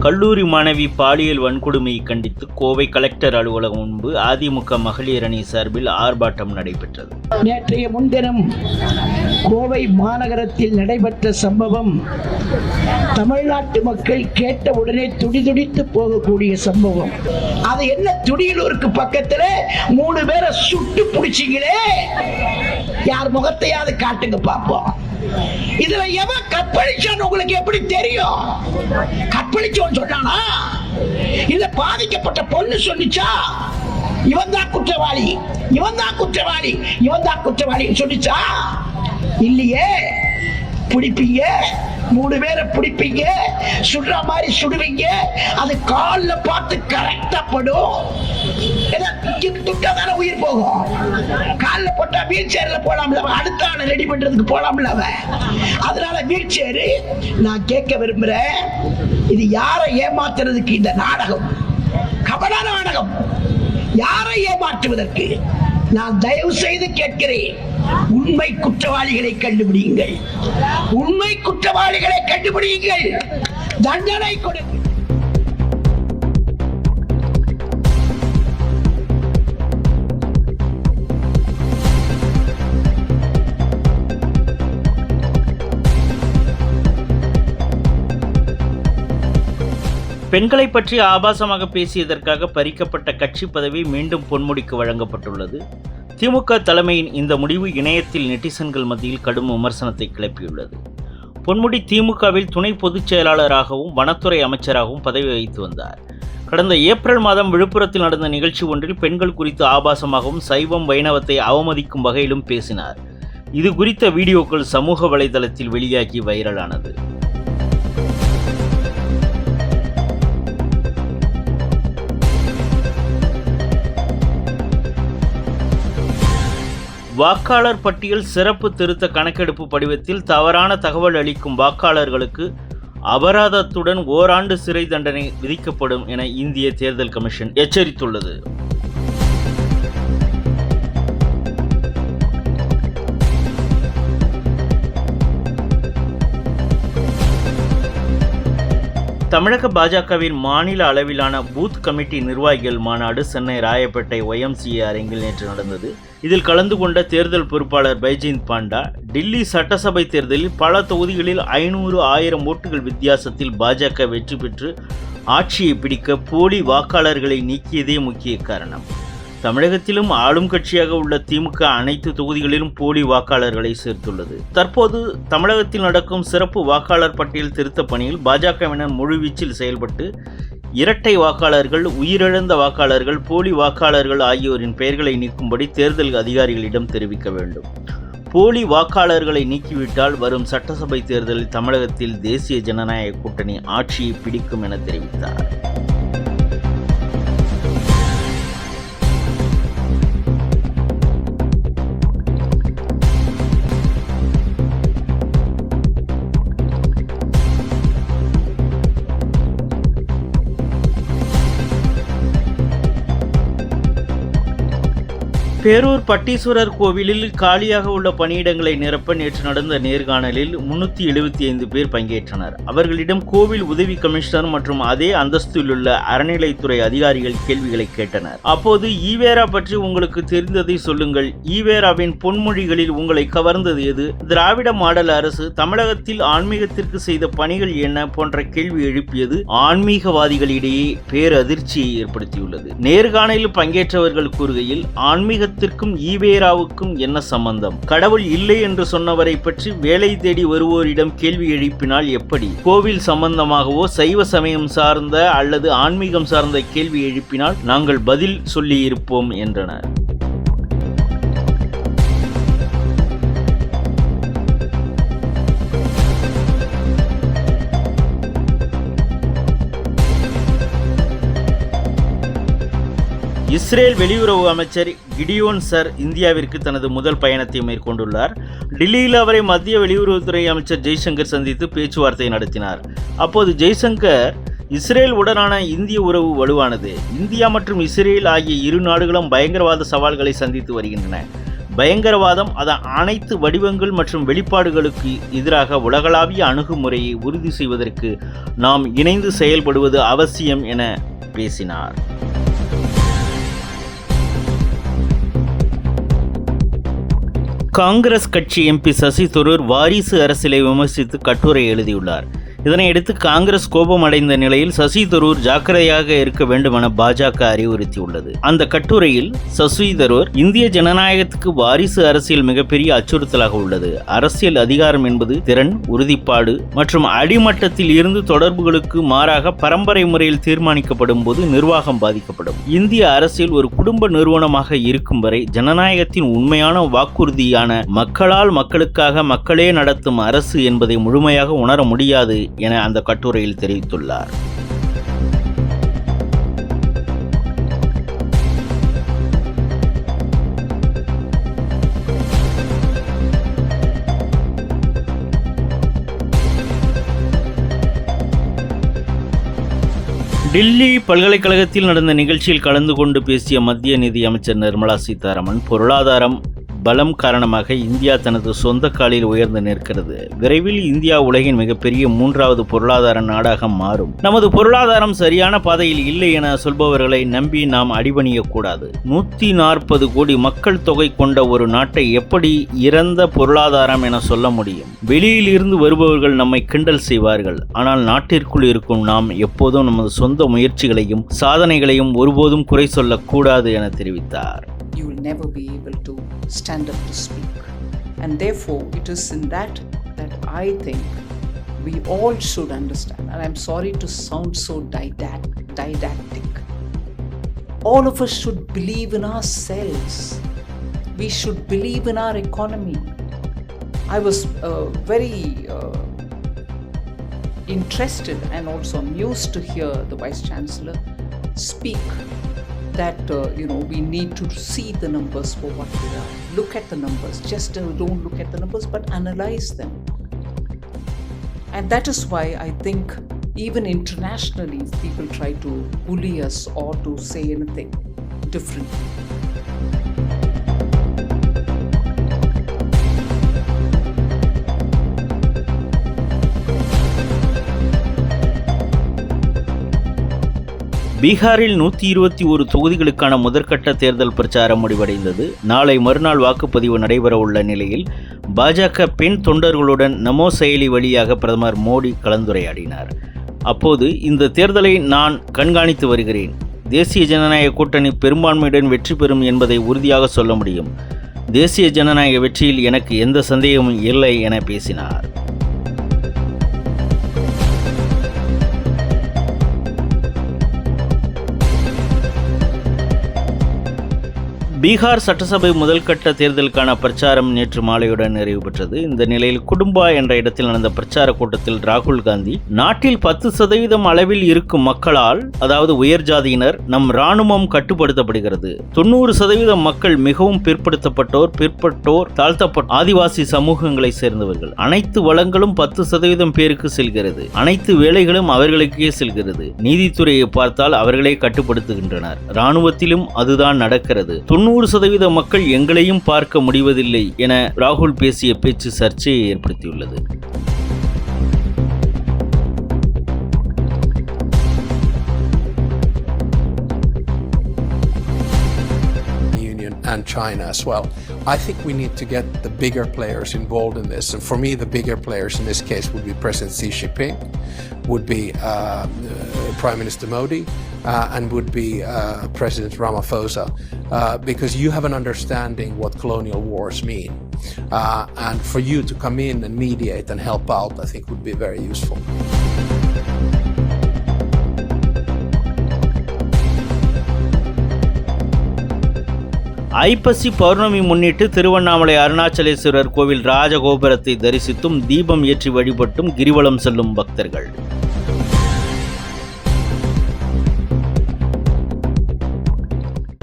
கல்லூரி மாணவி பாலியல் வன்கொடுமையை கண்டித்து கோவை கலெக்டர் அலுவலகம் முன்பு அதிமுக மகளிர் அணி சார்பில் ஆர்ப்பாட்டம் நடைபெற்றது. நேற்றைய முன்தினம் கோவை மாநகரத்தில் நடைபெற்ற சம்பவம் தமிழ்நாட்டு மக்கள் கேட்ட உடனே துடிதுடித்து போகக்கூடிய சம்பவம். அது என்ன துடியலூருக்கு பக்கத்துல மூணு பேரை சுட்டு பிடிச்சிங்களே? யார் முகத்தையாவது காட்டுங்க பார்ப்போம் இதுல எவன் கற்பழிச்சான்னு உங்களுக்கு எப்படி தெரியும்? கற்பழிச்சோன்னு சொன்னானா? இல்ல பாதிக்கப்பட்ட பொண்ணு சொன்னிச்சா? இவன் தான் குற்றவாளி. இவன் தான் குற்றவாளி. இவன் தான் குற்றவாளின்னு சொல்லிச்சா இல்லையே. பிடிப்பீங்க? மூணு பேரை பிடிப்பீங்க? சுடுற மாதிரி சுடுவீங்க? அது காலில் பார்த்து கரெக்டா படும். துட்டா தானே உயிர் போகும். காலில் போட்டா வீல் சேர்ல போலாம்ல அடுத்த ஆளை ரெடி பண்றதுக்கு போலாம்ல அவன். அதனால வீல் சேரு நான் கேட்க விரும்புறேன். இது யாரை ஏமாத்துறதுக்கு இந்த நாடகம்? கபடான நாடகம். யாரை ஏமாற்றுவதற்கு? நான் தயவு செய்து கேட்கிறேன். உண்மை குற்றவாளிகளை கண்டுபிடியுங்கள். உண்மை குற்றவாளிகளை கண்டுபிடியுங்கள். தண்டனை கொடுங்கள். பெண்களை பற்றி ஆபாசமாக பேசியதற்காக பறிக்கப்பட்ட கட்சி பதவி மீண்டும் பொன்முடிக்கு வழங்கப்பட்டுள்ளது. திமுக தலைமையின் இந்த முடிவு இணையத்தில் நெட்டிசன்கள் மத்தியில் கடும் விமர்சனத்தை கிளப்பியுள்ளது. பொன்முடி திமுகவில் துணை பொதுச் செயலாளராகவும் வனத்துறை அமைச்சராகவும் பதவி வகித்து வந்தார். கடந்த ஏப்ரல் மாதம் விழுப்புரத்தில் நடந்த நிகழ்ச்சி ஒன்றில் பெண்கள் குறித்து ஆபாசமாகவும் சைவம் வைணவத்தை அவமதிக்கும் வகையிலும் பேசினார். இது குறித்த வீடியோக்கள் சமூக வலைதளத்தில் வெளியாகி வைரலானது. வாக்காளர் பட்டியல் சிறப்பு திருத்த கணக்கெடுப்பு படிவத்தில் தவறான தகவல் அளிக்கும் வாக்காளர்களுக்கு அபராதத்துடன் ஓராண்டு சிறை தண்டனை விதிக்கப்படும் என இந்திய தேர்தல் கமிஷன் எச்சரித்துள்ளது. தமிழக பாஜகவின் மாநில அளவிலான பூத் கமிட்டி நிர்வாகிகள் மாநாடு சென்னை ராயப்பேட்டை ஒய்எம்சிஏ அரங்கில் நேற்று நடந்தது. இதில் கலந்து கொண்ட தேர்தல் பொறுப்பாளர் பைஜிந்த் பாண்டா டில்லி சட்டசபை தேர்தலில் பல தொகுதிகளில் ஐநூறு ஆயிரம் ஓட்டுகள் வித்தியாசத்தில் பாஜக வெற்றி பெற்று ஆட்சியை பிடிக்க போலி வாக்காளர்களை நீக்கியதே முக்கிய காரணம். தமிழகத்திலும் ஆளும் கட்சியாக உள்ள திமுக அனைத்து தொகுதிகளிலும் போலி வாக்காளர்களை சேர்த்துள்ளது. தற்போது தமிழகத்தில் நடக்கும் சிறப்பு வாக்காளர் பட்டியல் திருத்த பணியில் பாஜகவினர் முழுவீச்சில் செயல்பட்டு இரட்டை வாக்காளர்கள் உயிரிழந்த வாக்காளர்கள் போலி வாக்காளர்கள் ஆகியோரின் பெயர்களை நீக்கும்படி தேர்தல் அதிகாரிகளிடம் தெரிவிக்க வேண்டும். போலி வாக்காளர்களை நீக்கிவிட்டால் வரும் சட்டசபை தேர்தலில் தமிழகத்தில் தேசிய ஜனநாயக கூட்டணி ஆட்சியை பிடிக்கும் என தெரிவித்தார். பேரூர் பட்டீஸ்வரர் கோவிலில் காலியாக உள்ள பணியிடங்களை நிரப்ப நேற்று நடந்த நேர்காணலில் முன்னூற்றி எழுபத்தி ஐந்து பேர் பங்கேற்றனர். அவர்களிடம் கோவில் உதவி கமிஷனர் மற்றும் அதே அந்தஸ்தில் உள்ள அறநிலைத்துறை அதிகாரிகள் கேள்விகளை கேட்டனர். அப்போது ஈவேரா பற்றி உங்களுக்கு தெரிந்ததை சொல்லுங்கள். ஈவேராவின் பொன்மொழிகளில் உங்களை கவர்ந்தது எது? திராவிட மாடல் அரசு தமிழகத்தில் ஆன்மீகத்திற்கு செய்த பணிகள் என்ன போன்ற கேள்வி எழுப்பியது ஆன்மீகவாதிகளிடையே பேரதிர்ச்சியை ஏற்படுத்தியுள்ளது. நேர்காணலில் பங்கேற்றவர்கள் கூறுகையில் ஆன்மீக சங்கத்திற்கும் ஈவேராவுக்கும் என்ன சம்பந்தம்? கடவுள் இல்லை என்று சொன்னவரை பற்றி வேலை தேடி வருவோரிடம் கேள்வி எழுப்பினால் எப்படி? கோவில் சம்பந்தமாகவோ சைவ சமயம் சார்ந்த அல்லது ஆன்மீகம் சார்ந்த கேள்வி எழுப்பினால் நாங்கள் பதில் சொல்லியிருப்போம் என்றனர். இஸ்ரேல் வெளியுறவு அமைச்சர் கிடியோன் சர் இந்தியாவிற்கு தனது முதல் பயணத்தை மேற்கொண்டுள்ளார். டில்லியில் அவரை மத்திய வெளியுறவுத்துறை அமைச்சர் ஜெய்சங்கர் சந்தித்து பேச்சுவார்த்தை நடத்தினார். அப்போது ஜெய்சங்கர் இஸ்ரேல் உடனான இந்திய உறவு வலுவானது. இந்தியா மற்றும் இஸ்ரேல் ஆகிய இரு நாடுகளும் பயங்கரவாத சவால்களை சந்தித்து வருகின்றன. பயங்கரவாதம் அதன் அனைத்து வடிவங்கள் மற்றும் வெளிப்பாடுகளுக்கு எதிராக உலகளாவிய அணுகுமுறையை உறுதி செய்வதற்கு நாம் இணைந்து செயல்படுவது அவசியம் என பேசினார். காங்கிரஸ் கட்சி எம்பி சசி தரூர் வாரிசு அரசியலை விமர்சித்து கட்டுரை எழுதியுள்ளார். இதனையடுத்து காங்கிரஸ் கோபம் அடைந்த நிலையில் சசி தரூர் ஜாக்கிரதையாக இருக்க வேண்டும் என பாஜக அறிவுறுத்தியுள்ளது. அந்த கட்டுரையில் சசி தரூர் இந்திய ஜனநாயகத்துக்கு வாரிசு அரசியல் மிகப்பெரிய அச்சுறுத்தலாக உள்ளது. அரசியல் அதிகாரம் என்பது திறன் உறுதிப்பாடு மற்றும் அடிமட்டத்தில் இருந்து தொடர்புகளுக்கு மாறாக பரம்பரை முறையில் தீர்மானிக்கப்படும் போது நிர்வாகம் பாதிக்கப்படும். இந்திய அரசியல் ஒரு குடும்ப நிறுவனமாக இருக்கும் வரை ஜனநாயகத்தின் உண்மையான வாக்குறுதியான மக்களால் மக்களுக்காக மக்களே நடத்தும் அரசு என்பதை முழுமையாக உணர முடியாது என அந்த கட்டுரையில் தெரிவித்துள்ளார். டில்லி பல்கலைக்கழகத்தில் நடந்த நிகழ்ச்சியில் கலந்து கொண்டு பேசிய மத்திய நிதி அமைச்சர் நிர்மலா சீதாராமன் பொருளாதாரம் பலம் காரணமாக இந்தியா தனது சொந்த காலில் உயர்ந்து நிற்கிறது. விரைவில் இந்தியா உலகின் மிகப்பெரிய மூன்றாவது பொருளாதார நாடாக மாறும். நமது பொருளாதாரம் சரியான பாதையில் இல்லை என சொல்பவர்களை நம்பி நாம் அடிபணியக்கூடாது. நூற்றி நாற்பது கோடி மக்கள் தொகை கொண்ட ஒரு நாட்டை எப்படி இறந்த பொருளாதாரம் என சொல்ல முடியும்? வெளியில் இருந்து வருபவர்கள் நம்மை கிண்டல் செய்வார்கள். ஆனால் நாட்டிற்குள் இருக்கும் நாம் எப்போதும் நமது சொந்த முயற்சிகளையும் சாதனைகளையும் ஒருபோதும் குறை சொல்லக்கூடாது என தெரிவித்தார். You will never be able to stand up to speak. And therefore, it is in that that I think we all should understand. And I'm sorry to sound so didact- didactic. All of us should believe in ourselves. We should believe in our economy. I was uh, very uh, interested and also amused to hear the Vice Chancellor speak that uh, you know we need to see the numbers for what they are. Look at the numbers. Just uh, don't look at the numbers, but analyze them. And that is why I think even internationally, people try to bully us or to say anything differently. பீகாரில் நூற்றி இருபத்தி ஒரு தொகுதிகளுக்கான முதற்கட்ட தேர்தல் பிரச்சாரம் முடிவடைந்தது. நாளை மறுநாள் வாக்குப்பதிவு நடைபெறவுள்ள நிலையில் பாஜக பெண் தொண்டர்களுடன் நமோ செயலி வழியாக பிரதமர் மோடி கலந்துரையாடினார். அப்போது இந்த தேர்தலை நான் கண்காணித்து வருகிறேன். தேசிய ஜனநாயக கூட்டணி பெரும்பான்மையுடன் வெற்றி பெறும் என்பதை உறுதியாக சொல்ல முடியும். தேசிய ஜனநாயக வெற்றியில் எனக்கு எந்த சந்தேகமும் இல்லை என பேசினார். பீகார் சட்டசபை முதல்கட்ட தேர்தலுக்கான பிரச்சாரம் நேற்று மாலையுடன் நிறைவு பெற்றது. இந்த நிலையில் குடும்பா என்ற இடத்தில் நடந்த பிரச்சார கூட்டத்தில் ராகுல் காந்தி நாட்டில் பத்து சதவீதம் அளவில் இருக்கும் மக்களால் அதாவது உயர் ஜாதியினர் நம் இராணுவம் கட்டுப்படுத்தப்படுகிறது. தொண்ணூறு சதவீதம் மக்கள் மிகவும் பிற்படுத்தப்பட்டோர் பிற்பட்டோர் தாழ்த்தப்பட்ட ஆதிவாசி சமூகங்களை சேர்ந்தவர்கள். அனைத்து வளங்களும் பத்து சதவீதம் பேருக்கு செல்கிறது. அனைத்து வேலைகளும் அவர்களுக்கே செல்கிறது. நீதித்துறையை பார்த்தால் அவர்களே கட்டுப்படுத்துகின்றனர். இராணுவத்திலும் அதுதான் நடக்கிறது. தொண்ணூறு சதவீத மக்கள் எங்களையும் பார்க்க முடிவதில்லை என ராகுல் பேசிய பேச்சு சர்ச்சையை ஏற்படுத்தியுள்ளது and China as well. I think we need to get the bigger players involved in this. And for me, the bigger players in this case would be President Xi Jinping, would be uh, uh, Prime Minister Modi, uh, and would be uh, President Ramaphosa, uh, because you have an understanding what colonial wars mean. Uh, and for you to come in and mediate and help out, I think would be very useful. ஐப்பசி பௌர்ணமி முன்னிட்டு திருவண்ணாமலை அருணாச்சலேஸ்வரர் கோவில் ராஜகோபுரத்தை தரிசித்தும் தீபம் ஏற்றி வழிபட்டும் கிரிவலம் செல்லும் பக்தர்கள்